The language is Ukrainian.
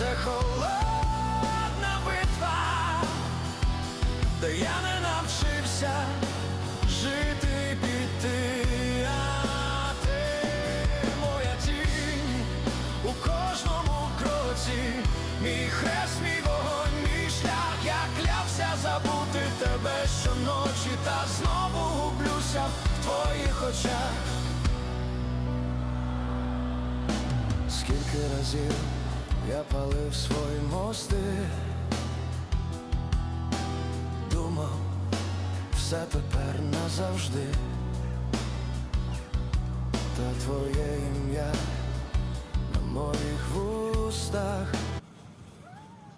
це холодна битва, де я не навчився жити піти, ти моя тінь у кожному кроці, мій хрест, мій вогонь, мій шлях, я клявся забути тебе щоночі, та знову гублюся в твоїх очах. Скільки разів я палив свої мости, думав, все тепер назавжди, та твоє ім'я на моїх вустах